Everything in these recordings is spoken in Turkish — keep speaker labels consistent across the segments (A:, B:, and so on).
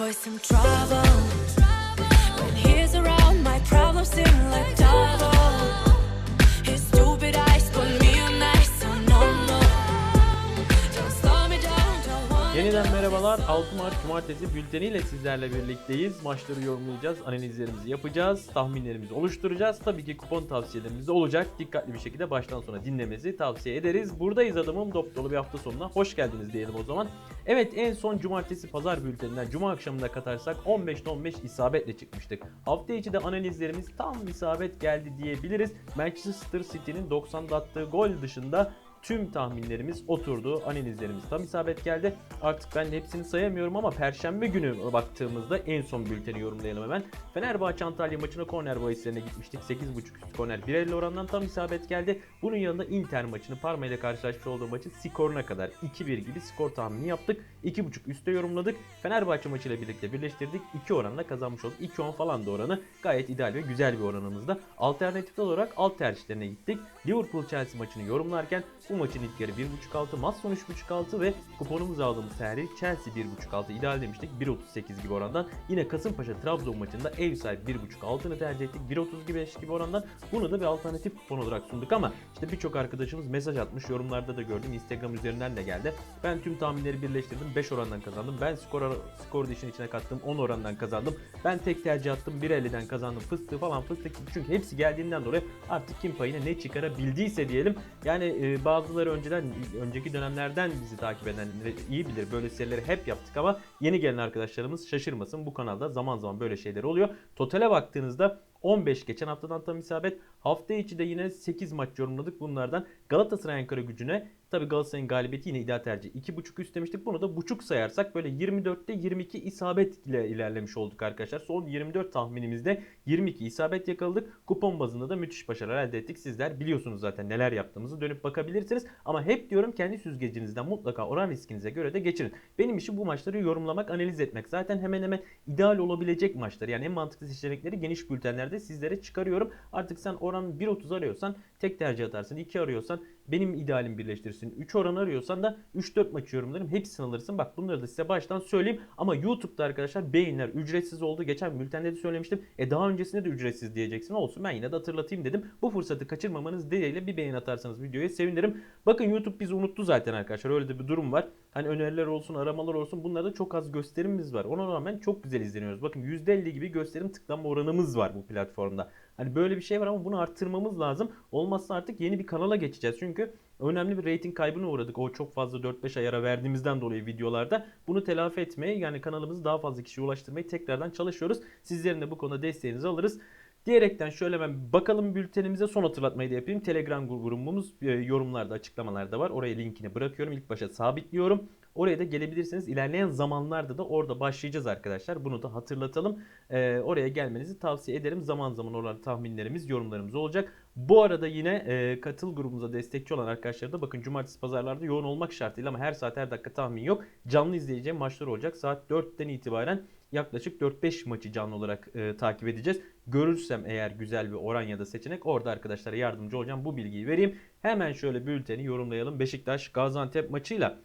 A: boy some trouble. When he's around, my problems seem like
B: Yeniden merhabalar. 6 Mart Cumartesi bülteniyle sizlerle birlikteyiz. Maçları yorumlayacağız, analizlerimizi yapacağız, tahminlerimizi oluşturacağız. Tabii ki kupon tavsiyelerimiz de olacak. Dikkatli bir şekilde baştan sona dinlemenizi tavsiye ederiz. Buradayız adamım. Dop dolu bir hafta sonuna. Hoş geldiniz diyelim o zaman. Evet en son cumartesi pazar bülteninden cuma akşamında katarsak 15'te 15 isabetle çıkmıştık. Hafta içi de analizlerimiz tam isabet geldi diyebiliriz. Manchester City'nin 90'da attığı gol dışında tüm tahminlerimiz oturdu. Analizlerimiz tam isabet geldi. Artık ben hepsini sayamıyorum ama perşembe günü baktığımızda en son bülteni yorumlayalım hemen. Fenerbahçe Antalya maçına korner bahislerine gitmiştik. 8.5 üstü korner 1.50 orandan tam isabet geldi. Bunun yanında Inter maçını Parma ile karşılaşmış olduğu maçın skoruna kadar 2-1 gibi skor tahmini yaptık. 2.5 üste yorumladık. Fenerbahçe maçıyla birlikte birleştirdik. 2 oranla kazanmış olduk. 2-10 falan da oranı gayet ideal ve güzel bir oranımızda. Alternatif olarak alt tercihlerine gittik. Liverpool Chelsea maçını yorumlarken bu maçın ilk yarı 1.5 altı, maç son 3.5 altı ve kuponumuz aldığımız tercih Chelsea 1.5 altı ideal demiştik 1.38 gibi orandan. Yine Kasımpaşa Trabzon maçında ev sahibi 1.5 altını tercih ettik 1.30 gibi 5 gibi orandan. Bunu da bir alternatif kupon olarak sunduk ama işte birçok arkadaşımız mesaj atmış yorumlarda da gördüm Instagram üzerinden de geldi. Ben tüm tahminleri birleştirdim 5 orandan kazandım. Ben skor skor da işin içine kattım 10 orandan kazandım. Ben tek tercih attım 1.50'den kazandım fıstığı falan fıstık çünkü hepsi geldiğinden dolayı artık kim payına ne çıkarabildiyse diyelim. Yani e, bazıları önceden önceki dönemlerden bizi takip eden iyi bilir böyle serileri hep yaptık ama yeni gelen arkadaşlarımız şaşırmasın. Bu kanalda zaman zaman böyle şeyler oluyor. Totale baktığınızda 15 geçen haftadan tam isabet. Hafta içi de yine 8 maç yorumladık bunlardan. Galatasaray Ankara gücüne tabi Galatasaray'ın galibiyeti yine ideal tercih. 2.5 üst demiştik. Bunu da buçuk sayarsak böyle 24'te 22 isabet ile ilerlemiş olduk arkadaşlar. Son 24 tahminimizde 22 isabet yakaladık. Kupon bazında da müthiş başarılar elde ettik. Sizler biliyorsunuz zaten neler yaptığımızı dönüp bakabilirsiniz. Ama hep diyorum kendi süzgecinizden mutlaka oran riskinize göre de geçirin. Benim işim bu maçları yorumlamak, analiz etmek. Zaten hemen hemen ideal olabilecek maçlar. Yani en mantıklı seçenekleri geniş bültenlerde sizlere çıkarıyorum. Artık sen oran 1.30 arıyorsan tek tercih atarsın. 2 arıyorsan benim idealim birleştirsin. 3 oran arıyorsan da 3-4 maç yorumlarım. Hepsini alırsın. Bak bunları da size baştan söyleyeyim. Ama YouTube'da arkadaşlar beyinler ücretsiz oldu. Geçen bültende de söylemiştim. E daha öncesinde de ücretsiz diyeceksin. Olsun ben yine de hatırlatayım dedim. Bu fırsatı kaçırmamanız dileğiyle bir beğen atarsanız videoya sevinirim. Bakın YouTube bizi unuttu zaten arkadaşlar. Öyle de bir durum var. Hani öneriler olsun, aramalar olsun. Bunlarda çok az gösterimimiz var. Ona rağmen çok güzel izleniyoruz. Bakın %50 gibi gösterim tıklanma oranımız var bu platformda. Hani böyle bir şey var ama bunu arttırmamız lazım. Olmazsa artık yeni bir kanala geçeceğiz. Çünkü önemli bir rating kaybına uğradık. O çok fazla 4-5 ay ara verdiğimizden dolayı videolarda. Bunu telafi etmeye yani kanalımızı daha fazla kişiye ulaştırmaya tekrardan çalışıyoruz. Sizlerin de bu konuda desteğinizi alırız. Diyerekten şöyle hemen bakalım bültenimize son hatırlatmayı da yapayım. Telegram grubumuz e, yorumlarda açıklamalarda var. Oraya linkini bırakıyorum. İlk başa sabitliyorum. Oraya da gelebilirsiniz. İlerleyen zamanlarda da orada başlayacağız arkadaşlar. Bunu da hatırlatalım. Ee, oraya gelmenizi tavsiye ederim. Zaman zaman orada tahminlerimiz, yorumlarımız olacak. Bu arada yine e, katıl grubumuza destekçi olan arkadaşlar da bakın cumartesi pazarlarda yoğun olmak şartıyla ama her saat her dakika tahmin yok. Canlı izleyeceğim maçlar olacak. Saat 4'ten itibaren yaklaşık 4-5 maçı canlı olarak e, takip edeceğiz. Görürsem eğer güzel bir oran ya da seçenek orada arkadaşlara yardımcı olacağım. Bu bilgiyi vereyim. Hemen şöyle bülteni yorumlayalım. Beşiktaş Gaziantep maçıyla.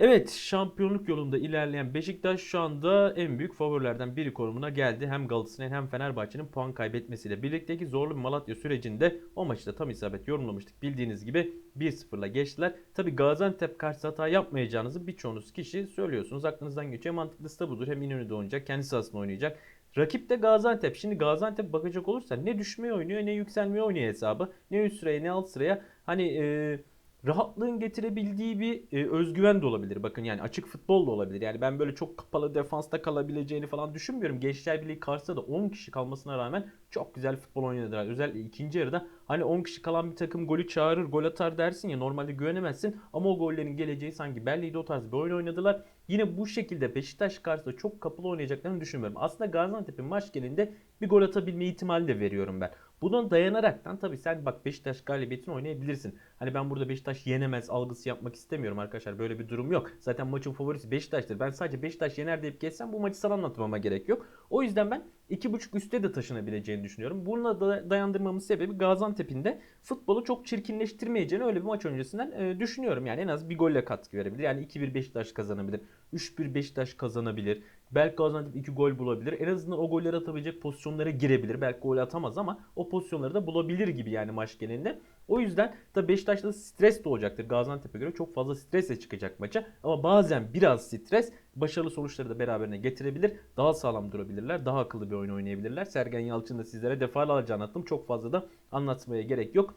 B: Evet şampiyonluk yolunda ilerleyen Beşiktaş şu anda en büyük favorilerden biri konumuna geldi. Hem Galatasaray'ın hem Fenerbahçe'nin puan kaybetmesiyle birlikteki zorlu bir Malatya sürecinde o maçı da tam isabet yorumlamıştık. Bildiğiniz gibi 1-0'la geçtiler. Tabi Gaziantep karşı hata yapmayacağınızı birçoğunuz kişi söylüyorsunuz. Aklınızdan geçiyor. Mantıklısı da budur. Hem İnönü'de oynayacak, kendi sahasında oynayacak. Rakip de Gaziantep. Şimdi Gaziantep bakacak olursa ne düşmeye oynuyor ne yükselmeye oynuyor hesabı. Ne üst sıraya ne alt sıraya. Hani eee rahatlığın getirebildiği bir e, özgüven de olabilir. Bakın yani açık futbol da olabilir. Yani ben böyle çok kapalı defansta kalabileceğini falan düşünmüyorum. Gençler Birliği karşısında da 10 kişi kalmasına rağmen çok güzel futbol oynadılar. Özellikle ikinci yarıda hani 10 kişi kalan bir takım golü çağırır, gol atar dersin ya normalde güvenemezsin. Ama o gollerin geleceği sanki belliydi o tarz bir oyun oynadılar. Yine bu şekilde Beşiktaş karşısında çok kapalı oynayacaklarını düşünmüyorum. Aslında Gaziantep'in maç genelinde bir gol atabilme ihtimali de veriyorum ben. Buna dayanaraktan tabii sen bak Beşiktaş galibiyetini oynayabilirsin. Hani ben burada Beşiktaş yenemez algısı yapmak istemiyorum arkadaşlar. Böyle bir durum yok. Zaten maçın favorisi Beşiktaş'tır. Ben sadece Beşiktaş yener deyip geçsem bu maçı sana anlatmama gerek yok. O yüzden ben 2.5 üste de taşınabileceğini düşünüyorum. Buna da dayandırmamın sebebi Gaziantep'in de futbolu çok çirkinleştirmeyeceğini öyle bir maç öncesinden e, düşünüyorum. Yani en az bir golle katkı verebilir. Yani 2-1 Beşiktaş kazanabilir. 3-1 Beşiktaş kazanabilir. Belki Gaziantep 2 gol bulabilir. En azından o golleri atabilecek pozisyonlara girebilir. Belki gol atamaz ama o pozisyonları da bulabilir gibi yani maç genelinde. O yüzden da Beşiktaş'ta stres de olacaktır. Gaziantep'e göre çok fazla stresle çıkacak maça. Ama bazen biraz stres başarılı sonuçları da beraberine getirebilir. Daha sağlam durabilirler. Daha akıllı bir oyun oynayabilirler. Sergen Yalçın da sizlere defalarca anlattım. Çok fazla da anlatmaya gerek yok.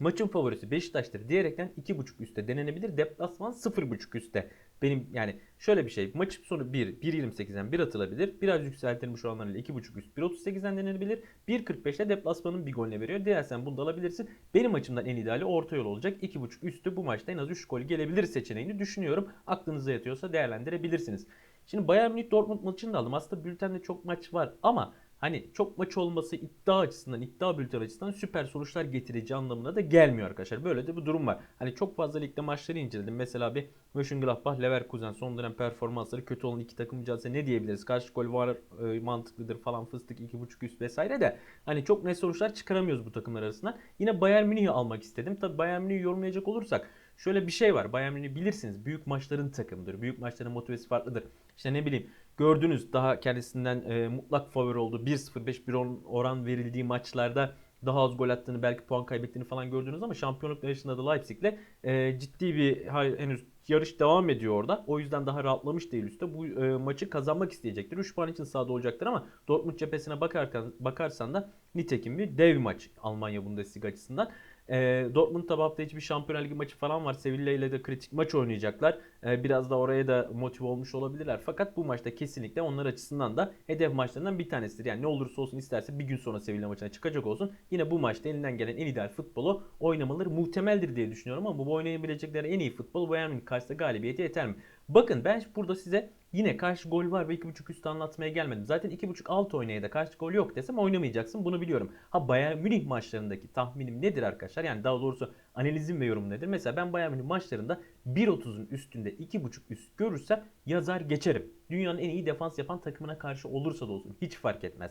B: Maçın favorisi Beşiktaş'tır diyerekten 2.5 üstte denenebilir. Deplasman 0.5 üstte. Benim yani şöyle bir şey. Maçın sonu 1, 1.28'den 1 atılabilir. Biraz yükseltilmiş olanlarıyla 2.5 üst 1.38'den denenebilir. 1.45'te deplasmanın bir golüne veriyor. Dilersen bunu da alabilirsin. Benim açımdan en ideali orta yol olacak. 2.5 üstü bu maçta en az 3 gol gelebilir seçeneğini düşünüyorum. Aklınıza yatıyorsa değerlendirebilirsiniz. Şimdi Bayern Münih Dortmund maçını da aldım. Aslında bültende çok maç var ama hani çok maç olması iddia açısından, iddia bülteni açısından süper sonuçlar getireceği anlamına da gelmiyor arkadaşlar. Böyle de bir durum var. Hani çok fazla ligde maçları inceledim. Mesela bir Mönchengladbach, Leverkusen son dönem performansları kötü olan iki takım mücadelesi ne diyebiliriz? Karşı gol var e, mantıklıdır falan fıstık 2.5 üst vesaire de hani çok net sonuçlar çıkaramıyoruz bu takımlar arasından. Yine Bayern Münih'i almak istedim. Tabi Bayern Münih'i yorumlayacak olursak şöyle bir şey var. Bayern Münih bilirsiniz büyük maçların takımıdır. Büyük maçların motivesi farklıdır. İşte ne bileyim gördünüz daha kendisinden e, mutlak favori olduğu 1-0-5 bir oran verildiği maçlarda daha az gol attığını belki puan kaybettiğini falan gördünüz ama şampiyonluk yarışında da Leipzig'le e, ciddi bir hayır, henüz yarış devam ediyor orada. O yüzden daha rahatlamış değil üstte. Bu e, maçı kazanmak isteyecektir. 3 puan için sahada olacaktır ama Dortmund cephesine bakarken, bakarsan da nitekim bir dev maç Almanya Bundesliga açısından. E, Dortmund tabi hafta içi bir Şampiyonlar Ligi maçı falan var. Sevilla ile de kritik maç oynayacaklar. E, biraz da oraya da motive olmuş olabilirler. Fakat bu maçta kesinlikle onlar açısından da hedef maçlarından bir tanesidir. Yani ne olursa olsun isterse bir gün sonra Sevilla maçına çıkacak olsun. Yine bu maçta elinden gelen en ideal futbolu oynamaları muhtemeldir diye düşünüyorum ama bu oynayabilecekleri en iyi futbol Bayern Münih karşısında galibiyeti yeter mi? Bakın ben burada size yine karşı gol var ve 2.5 üstü anlatmaya gelmedim. Zaten 2.5 alt oynaya da karşı gol yok desem oynamayacaksın bunu biliyorum. Ha Bayern Münih maçlarındaki tahminim nedir arkadaşlar? Yani daha doğrusu analizim ve yorumum nedir? Mesela ben Bayern Münih maçlarında 1.30'un üstünde 2.5 üst görürsem yazar geçerim. Dünyanın en iyi defans yapan takımına karşı olursa da olsun hiç fark etmez.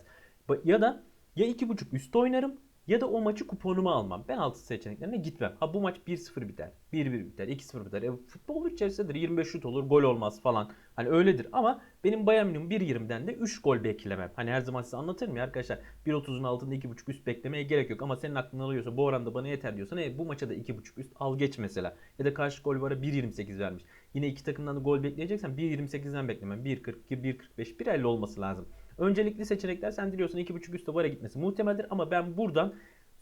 B: Ya da ya 2.5 üst oynarım ya da o maçı kuponuma almam. Ben altı seçeneklerine gitmem. Ha bu maç 1-0 biter. 1-1 biter. 2-0 biter. E, futbol içerisindedir. 25 şut olur. Gol olmaz falan. Hani öyledir. Ama benim Bayern Münih'in 1.20'den de 3 gol beklemem. Hani her zaman size anlatırım ya arkadaşlar. 1.30'un altında 2.5 üst beklemeye gerek yok. Ama senin aklına alıyorsa bu oranda bana yeter diyorsan e, bu maça da 2.5 üst al geç mesela. Ya da karşı gol vara 1.28 vermiş. Yine iki takımdan da gol bekleyeceksen 1.28'den beklemem. 1.42, 1.45, 1.50 olması lazım. Öncelikli seçenekler sen diliyorsan 2.5 üstte vara gitmesi muhtemeldir ama ben buradan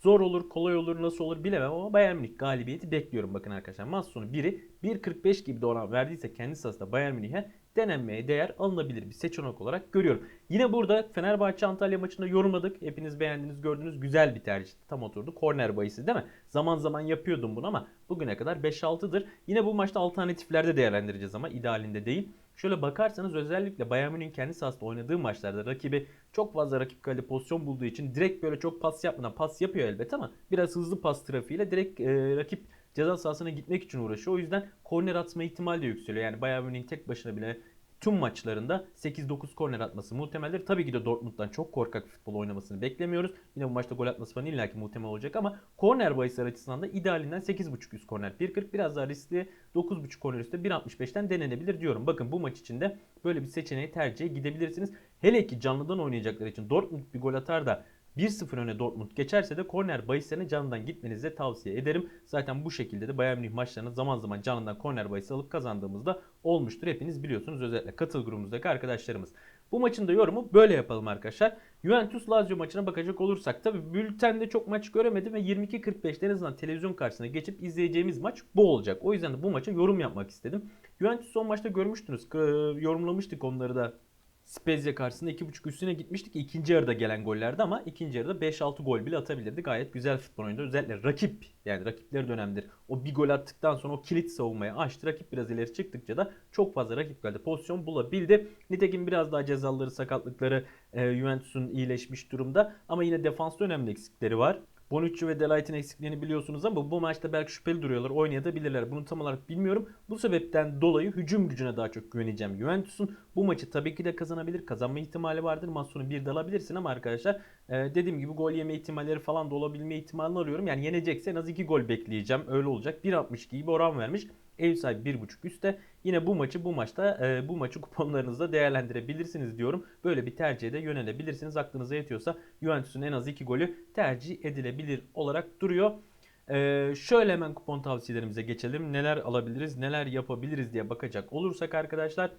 B: Zor olur, kolay olur, nasıl olur bilemem ama Bayern Münih galibiyeti bekliyorum bakın arkadaşlar. Maç sonu biri 1.45 gibi de oran verdiyse kendi sahasında Bayern Münih'e denenmeye değer alınabilir bir seçenek olarak görüyorum. Yine burada Fenerbahçe Antalya maçında yorumladık. Hepiniz beğendiniz, gördünüz. Güzel bir tercih. Tam oturdu. Korner bayısı değil mi? Zaman zaman yapıyordum bunu ama bugüne kadar 5-6'dır. Yine bu maçta alternatiflerde değerlendireceğiz ama idealinde değil. Şöyle bakarsanız özellikle Bayern Münih'in kendi sahasında oynadığı maçlarda rakibi çok fazla rakip kalede pozisyon bulduğu için direkt böyle çok pas yapmadan pas yapıyor elbet ama biraz hızlı pas trafiğiyle direkt e, rakip ceza sahasına gitmek için uğraşıyor. O yüzden korner atma ihtimali de yükseliyor. Yani Bayern Münih'in tek başına bile tüm maçlarında 8-9 korner atması muhtemeldir. Tabii ki de Dortmund'dan çok korkak futbol oynamasını beklemiyoruz. Yine bu maçta gol atması falan illaki muhtemel olacak ama korner bahisler açısından da idealinden 8.5 üst korner 1.40 biraz daha riskli 9.5 korner üstte 1.65'ten denenebilir diyorum. Bakın bu maç içinde böyle bir seçeneği tercihe gidebilirsiniz. Hele ki canlıdan oynayacaklar için Dortmund bir gol atar da 1-0 öne Dortmund geçerse de korner bahislerine canından gitmenizi tavsiye ederim. Zaten bu şekilde de Bayern Münih maçlarını zaman zaman canından korner bahisi alıp kazandığımızda olmuştur. Hepiniz biliyorsunuz özellikle katıl grubumuzdaki arkadaşlarımız. Bu maçın da yorumu böyle yapalım arkadaşlar. Juventus Lazio maçına bakacak olursak tabi bültende çok maç göremedim ve 22.45'te en azından televizyon karşısına geçip izleyeceğimiz maç bu olacak. O yüzden de bu maça yorum yapmak istedim. Juventus son maçta görmüştünüz. Yorumlamıştık onları da Spezia karşısında 2.5 üstüne gitmiştik ikinci yarıda gelen gollerdi ama ikinci yarıda 5-6 gol bile atabilirdi. Gayet güzel futbol oynadı. Özellikle rakip yani rakipleri dönemdir. O bir gol attıktan sonra o kilit savunmaya açtı. Rakip biraz ileri çıktıkça da çok fazla rakip kalede pozisyon bulabildi. Nitekim biraz daha cezaları sakatlıkları e, Juventus'un iyileşmiş durumda. Ama yine defansta önemli eksikleri var. Bonucci ve Delight'in eksikliğini biliyorsunuz ama bu maçta belki şüpheli duruyorlar. Oynayabilirler. Bunu tam olarak bilmiyorum. Bu sebepten dolayı hücum gücüne daha çok güveneceğim. Juventus'un bu maçı tabii ki de kazanabilir. Kazanma ihtimali vardır. Maç sonu bir dalabilirsin ama arkadaşlar e, dediğim gibi gol yeme ihtimalleri falan da olabilme ihtimalini arıyorum. Yani yenecekse en az 2 gol bekleyeceğim. Öyle olacak. 1.62 gibi oran vermiş. Ev sahibi 1.5 üstte. Yine bu maçı bu maçta e, bu maçı kuponlarınızda değerlendirebilirsiniz diyorum. Böyle bir tercihe de yönelebilirsiniz. Aklınıza yetiyorsa Juventus'un en az 2 golü tercih edilebilir olarak duruyor. Ee, şöyle hemen kupon tavsiyelerimize geçelim. Neler alabiliriz, neler yapabiliriz diye bakacak olursak arkadaşlar.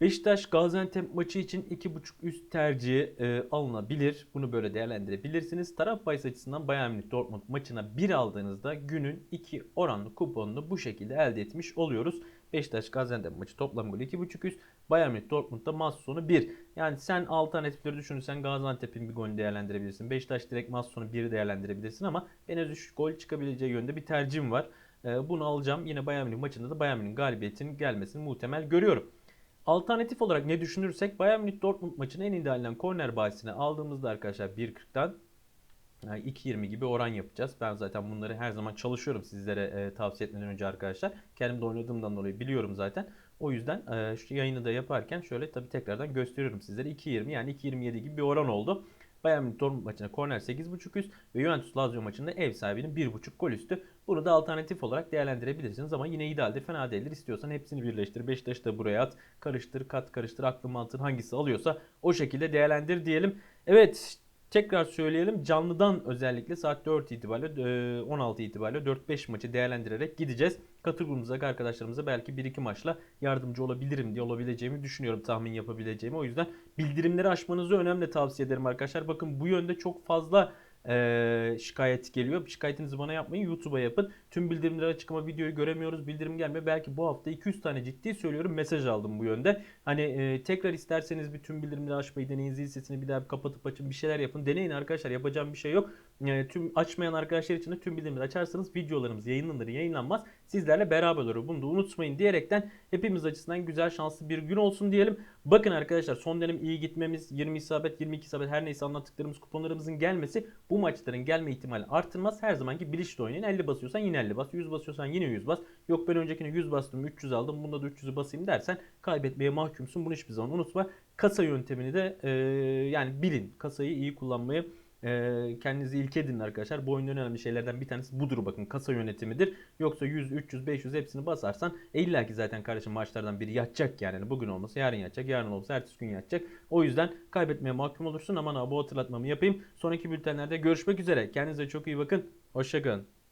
B: Beşiktaş Gaziantep maçı için 2.5 üst tercihi e, alınabilir. Bunu böyle değerlendirebilirsiniz. Taraf bahis açısından Bayern Münih Dortmund maçına 1 aldığınızda günün 2 oranlı kuponunu bu şekilde elde etmiş oluyoruz. Beşiktaş Gaziantep maçı toplam golü 2.5 üst. Bayern Münih Dortmund'da maç sonu 1. Yani sen alternatifleri düşünürsen Gaziantep'in bir golünü değerlendirebilirsin. Beşiktaş direkt maç sonu 1'i değerlendirebilirsin ama en az 3 gol çıkabileceği yönde bir tercihim var. E, bunu alacağım. Yine Bayern Münih maçında da Bayern Münih'in galibiyetinin gelmesini muhtemel görüyorum. Alternatif olarak ne düşünürsek Bayern Münih Dortmund maçını en idealinden korner bahisine aldığımızda arkadaşlar 1.40'dan yani 2.20 gibi oran yapacağız. Ben zaten bunları her zaman çalışıyorum sizlere e, tavsiye etmeden önce arkadaşlar. Kendim de oynadığımdan dolayı biliyorum zaten. O yüzden e, şu yayını da yaparken şöyle tabii tekrardan gösteriyorum sizlere. 2.20 yani 2.27 gibi bir oran oldu. Bayern Münih Dortmund maçına korner 8.5 üst ve Juventus Lazio maçında ev sahibinin 1.5 gol üstü. Bunu da alternatif olarak değerlendirebilirsiniz ama yine idealdir, fena değildir. İstiyorsan hepsini birleştir. Beşiktaş'ı da buraya at. Karıştır, kat karıştır. Aklın mantığın hangisi alıyorsa o şekilde değerlendir diyelim. Evet Tekrar söyleyelim canlıdan özellikle saat 4 itibariyle e, 16 itibariyle 4-5 maçı değerlendirerek gideceğiz. Katıl grubumuzdaki arkadaşlarımıza belki 1-2 maçla yardımcı olabilirim diye olabileceğimi düşünüyorum tahmin yapabileceğimi. O yüzden bildirimleri açmanızı önemli tavsiye ederim arkadaşlar. Bakın bu yönde çok fazla e, şikayet geliyor. Şikayetinizi bana yapmayın YouTube'a yapın. Tüm bildirimleri açık ama videoyu göremiyoruz. Bildirim gelmiyor. Belki bu hafta 200 tane ciddi söylüyorum mesaj aldım bu yönde. Hani e, tekrar isterseniz bir tüm bildirimleri açmayı deneyin. Zil sesini bir daha kapatıp açın bir şeyler yapın. Deneyin arkadaşlar yapacağım bir şey yok. Yani tüm açmayan arkadaşlar için de tüm bildirimleri açarsanız videolarımız yayınlanır yayınlanmaz. Sizlerle beraber olur. Bunu da unutmayın diyerekten hepimiz açısından güzel şanslı bir gün olsun diyelim. Bakın arkadaşlar son dönem iyi gitmemiz 20 isabet 22 isabet her neyse anlattıklarımız kuponlarımızın gelmesi bu maçların gelme ihtimali artırmaz. Her zamanki bilinçli oynayın. 50 basıyorsan yine 50 bas. 100 basıyorsan yine 100 bas. Yok ben öncekine 100 bastım 300 aldım bunda da 300'ü basayım dersen kaybetmeye mahkumsun. Bunu hiçbir zaman unutma. Kasa yöntemini de e, yani bilin. Kasayı iyi kullanmayı kendinizi ilke edinin arkadaşlar. Bu oyunun en önemli şeylerden bir tanesi budur bakın. Kasa yönetimidir. Yoksa 100, 300, 500 hepsini basarsan e illa ki zaten kardeşim maçlardan biri yatacak yani. Bugün olmasa yarın yatacak. Yarın olsa ertesi gün yatacak. O yüzden kaybetmeye mahkum olursun. Aman abi bu hatırlatmamı yapayım. Sonraki bültenlerde görüşmek üzere. Kendinize çok iyi bakın. Hoşçakalın.